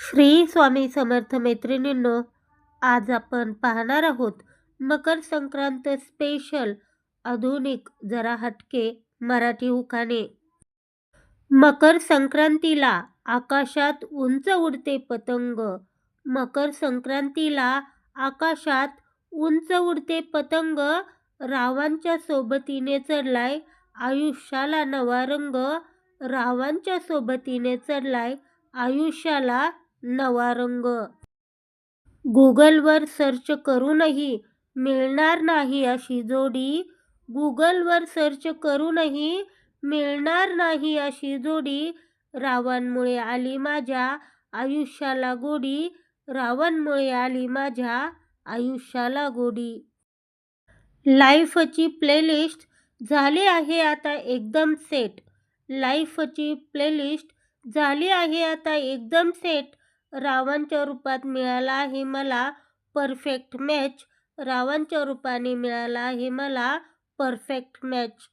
श्री स्वामी समर्थ मैत्रिणींनो आज आपण पाहणार आहोत मकर संक्रांत स्पेशल आधुनिक जरा हटके मराठी उखाणे. मकर संक्रांतीला आकाशात उंच उडते पतंग. मकर संक्रांतीला आकाशात उंच उडते पतंग रावांच्या सोबतीने चढलाय आयुष्याला नवा रंग रावांच्या सोबतीने चढलाय आयुष्याला नवा रंग. गुगलवर सर्च करूनही मिळणार नाही अशी जोडी. गुगलवर सर्च करूनही मिळणार नाही अशी जोडी. रावांमुळे आली माझ्या आयुष्याला गोडी. रावणमुळे आली माझ्या आयुष्याला गोडी. लाईफची प्लेलिस्ट झाली आहे आता एकदम सेट. लाईफची प्लेलिस्ट झाली आहे आता एकदम सेट. रावांच्या रूपात मिळाला आहे मला परफेक्ट मॅच रावांच्या रूपाने मिळाला आहे मला परफेक्ट मॅच